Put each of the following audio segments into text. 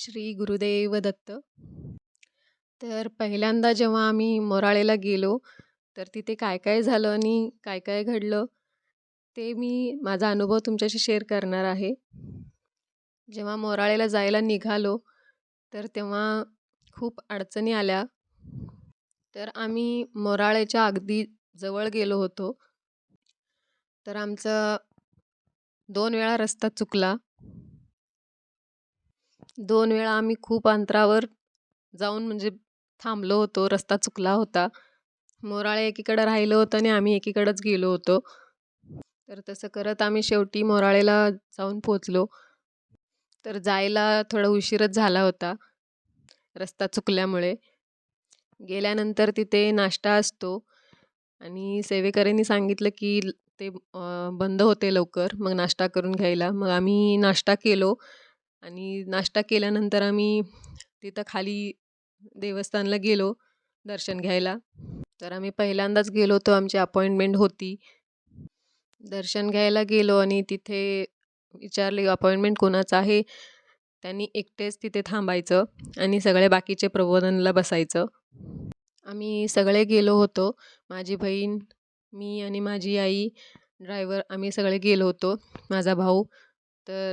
श्री गुरुदेव दत्त. तर पहिल्यांदा जेव्हा आम्ही मोराळेला गेलो तर तिथे काय काय झालं आणि काय काय घडलं ते मी माझा अनुभव तुमच्याशी शेअर करणार आहे. जेव्हा मोराळेला जायला निघालो तर तेव्हा खूप अडचणी आल्या. तर आम्ही मोराळेच्या अगदी जवळ गेलो होतो. तर आमचा दोन वेळा रस्ता चुकला. दोन वेळा आम्ही खूप अंतरावर जाऊन म्हणजे थांबलो होतो रस्ता चुकला होता. मोराळे एकीकडं राहिलं होतं आणि आम्ही एकीकडंच गेलो होतो. तर तसं करत आम्ही शेवटी मोराळेला जाऊन पोचलो तर जायला थोडा उशीरच झाला होता रस्ता चुकल्यामुळे. गेल्यानंतर तिथे नाश्ता असतो आणि सेवेकऱ्यांनी सांगितलं की ते बंद होते लवकर मग नाश्ता करून घ्यायला. मग आम्ही नाश्ता केलो. आणि नाश्ता केल्यानंतर आम्ही तिथं खाली देवस्थानला गेलो दर्शन घ्यायला. तर आम्ही पहिल्यांदाच गेलो होतो आमची अपॉइंटमेंट होती. दर्शन घ्यायला गेलो आणि तिथे विचारले अपॉइंटमेंट कोणाचं आहे? त्यांनी एकटेच तिथे थांबायचं आणि सगळे बाकीचे प्रबोधनला बसायचं. आम्ही सगळे गेलो होतो माझी बहीण मी आणि माझी आई ड्रायव्हर आम्ही सगळे गेलो होतो माझा भाऊ. तर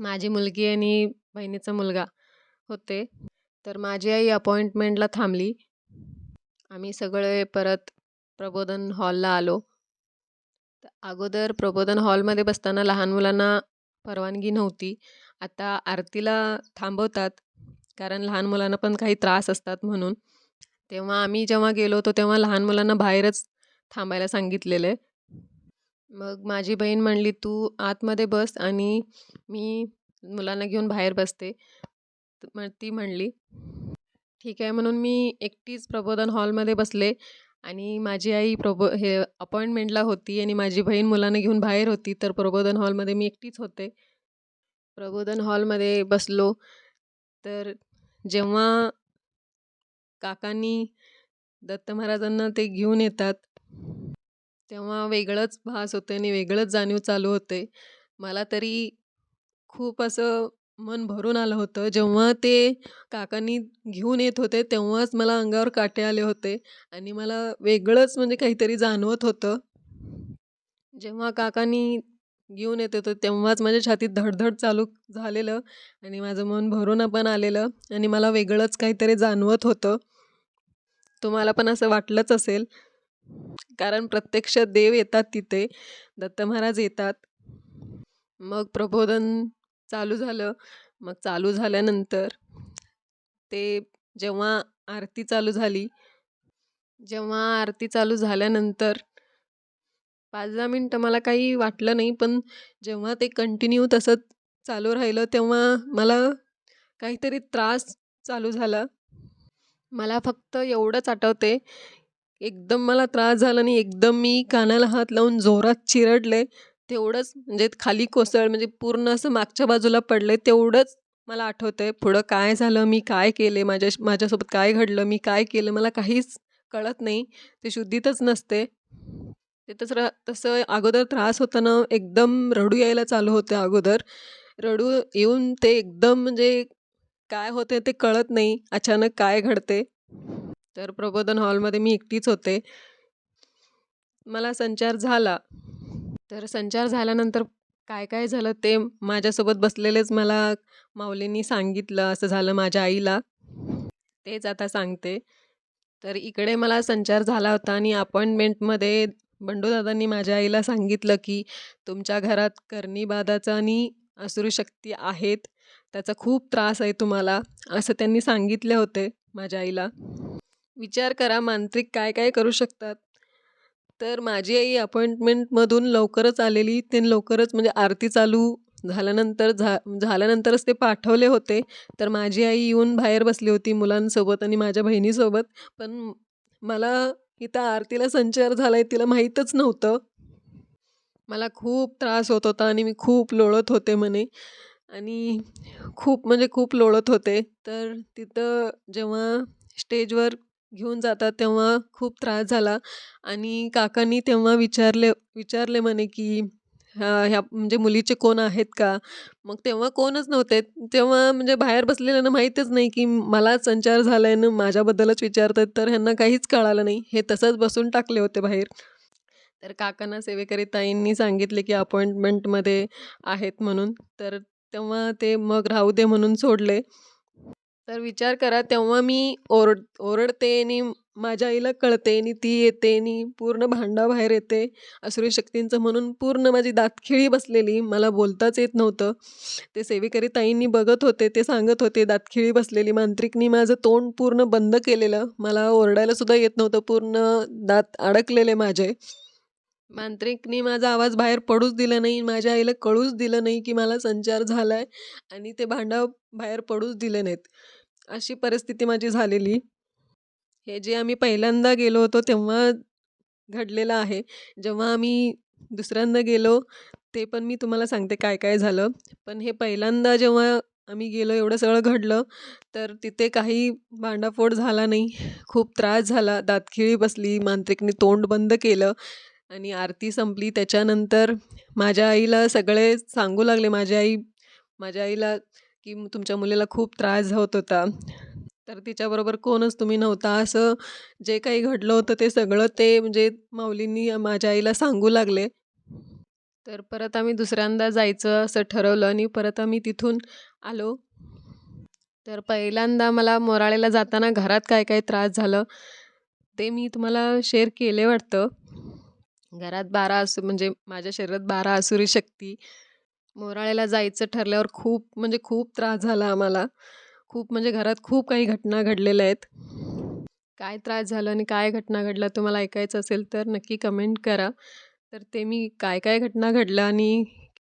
माझी मुलगी आणि बहिणीचा मुलगा होते. तर माझी आई अपॉइंटमेंटला थांबली. आम्ही सगळे परत प्रबोधन हॉलला आलो. तर अगोदर प्रबोधन हॉलमध्ये बसताना लहान मुलांना परवानगी नव्हती. आता आरतीला थांबवतात कारण लहान मुलांना पण काही त्रास असतात म्हणून. तेव्हा आम्ही जेव्हा गेलो होतो तेव्हा लहान मुलांना बाहेरच थांबायला सांगितलेलं. आहे मग माझी बहीण म्हणली तू आतमध्ये बस आणि मी मुलांना घेऊन बाहेर बसते. मग ती म्हणली ठीक आहे. म्हणून मी एकटीच प्रबोधन हॉलमध्ये बसले आणि माझी आई प्रबो हे अपॉइंटमेंटला होती आणि माझी बहीण मुलांना घेऊन बाहेर होती तर प्रबोधन हॉलमध्ये मी एकटीच होते. प्रबोधन हॉलमध्ये बसलो तर जेव्हा काकांनी दत्त महाराजांना ते घेऊन येतात तेव्हा वेगळंच भास होते आणि वेगळंच जाणीव चालू होते मला तरी खूप असं मन भरून आलं होतं. जेव्हा ते काकांनी घेऊन येत होते तेव्हाच मला अंगावर काटे आले होते आणि मला वेगळंच म्हणजे काहीतरी जाणवत होतं. जेव्हा काकांनी घेऊन येत होतं तेव्हाच माझ्या छातीत धडधड चालू झालेलं आणि माझं मन भरून पण आलेलं आणि मला वेगळंच काहीतरी जाणवत होतं. तुम्हाला पण असं वाटलंच असेल. कारण प्रत्यक्ष देव येतात तिथे दत्त महाराज येतात. मग प्रबोधन चालू झालं. मग चालू झाल्यानंतर ते जेव्हा आरती चालू झाली जेव्हा आरती चालू झाल्यानंतर पाच दहा मिनटं मला काही वाटलं नाही पण जेव्हा ते कंटिन्यू तसं चालू राहिलं तेव्हा मला काहीतरी त्रास चालू झाला. मला फक्त एवढंच आठवते एकदम मला त्रास झाला आणि एकदम मी कानाला हात लावून जोरात चिरडले. तेवढंच म्हणजे खाली कोसळ म्हणजे पूर्ण असं मागच्या बाजूला पडले तेवढंच मला आठवतं आहे पुढं काय झालं मी काय केले माझ्या माझ्यासोबत काय घडलं मी काय केलं मला काहीच कळत नाही. ते शुद्धीतच नसते. ते तसं तसं अगोदर त्रास होताना एकदम रडू यायला चालू होते अगोदर. रडू येऊन ते एकदम म्हणजे काय होते ते कळत नाही अचानक काय घडते तर प्रबोधन हॉलमध्ये मी एकटीच होते. मला संचार झाला. तर संचार झाल्यानंतर काय काय झालं ते माझ्यासोबत बसलेलेच मला माऊलींनी सांगितलं असं झालं माझ्या आईला. तेच आता सांगते. तर इकडे मला संचार झाला होता आणि अपॉइंटमेंटमध्ये बंडूदादांनी माझ्या आईला सांगितलं की तुमच्या घरात कर्णीबादाचं आणि शक्ती आहेत. त्याचा खूप त्रास आहे तुम्हाला असं त्यांनी सांगितले होते माझ्या आईला. विचार करा मांत्रिक काय काय करू शकतात. तर माझी आई अपॉइंटमेंटमधून लवकरच आलेली. ते लवकरच म्हणजे आरती चालू झाल्यानंतर झा झाल्यानंतरच ते पाठवले होते. तर माझी आई येऊन बाहेर बसली होती मुलांसोबत आणि माझ्या बहिणीसोबत. पण मला इथं आरतीला संचार झाला आहे तिला माहीतच नव्हतं. मला खूप त्रास होत होता आणि मी खूप लोळत होते म्हणे. आणि खूप म्हणजे खूप लोळत होते. तर तिथं जेव्हा स्टेजवर घेऊन जातात तेव्हा खूप त्रास झाला. आणि काकांनी तेव्हा विचारले विचारले म्हणे की ह्या म्हणजे मुलीचे कोण आहेत का? मग तेव्हा कोणच नव्हते. तेव्हा म्हणजे बाहेर बसलेल्यांना माहीतच नाही की मला संचार झाला आहे ना माझ्याबद्दलच विचारतात. तर ह्यांना काहीच कळालं नाही. हे तसंच बसून टाकले होते बाहेर. तर काकांना सेवेकरी ताईंनी सांगितले की अपॉइंटमेंटमध्ये आहेत म्हणून. तर तेव्हा ते मग राहू दे म्हणून सोडले. तर विचार करा तेव्हा मी ओरड ओरडते आणि माझ्या आईला कळते आणि ती येते आणि पूर्ण भांडाबाहेर येते. असुरी शक्तींचं म्हणून पूर्ण माझी दातखिळी बसलेली. मला बोलताच येत नव्हतं. ते सेवेकरी ताईंनी बघत होते ते सांगत होते दातखिळी बसलेली. मांत्रिकनी माझं तोंड पूर्ण बंद केलेलं. मला ओरडायलासुद्धा येत नव्हतं. पूर्ण दात अडकलेले माझे. मांत्रिकनी माझा आवाज बाहेर पडूच दिला नाही. माझ्या आईला कळूच दिलं नाही की मला संचार झाला आहे आणि ते भांडा बाहेर पडूच दिले नाहीत. अशी परिस्थिती माझी झालेली. हे जे आम्ही पहिल्यांदा गेलो होतो तेव्हा घडलेलं आहे. जेव्हा आम्ही दुसऱ्यांदा गेलो ते पण मी तुम्हाला सांगते काय काय झालं. पण हे पहिल्यांदा जेव्हा आम्ही गेलो एवढं सगळं घडलं तर तिथे काही भांडाफोड झाला नाही. खूप त्रास झाला. दातखिळी बसली मांत्रिकने तोंड बंद केलं आणि आरती संपली. त्याच्यानंतर माझ्या आईला सगळे सांगू लागले. माझी आई माझ्या आईला की तुमच्या मुलीला खूप त्रास होत होता. तर तिच्याबरोबर कोणच तुम्ही नव्हता. असं जे काही घडलं होतं ते सगळं ते म्हणजे माऊलींनी माझ्या आईला सांगू लागले. तर परत आम्ही दुसऱ्यांदा जायचं असं ठरवलं आणि परत आम्ही तिथून आलो. तर पहिल्यांदा मला मोराळेला जाताना घरात काय काय त्रास झालं ते मी तुम्हाला शेअर केले वाटतं. घरात बारा असू म्हणजे माझ्या शरीरात बारा असुरी शक्ती मोराळ्याला जायचं ठरल्यावर खूप म्हणजे खूप त्रास झाला आम्हाला. खूप म्हणजे घरात खूप काही घटना घडलेल्या आहेत. काय त्रास झाला आणि काय घटना घडल्या तुम्हाला ऐकायचं असेल तर नक्की कमेंट करा. तर ते मी काय काय घटना घडल्या आणि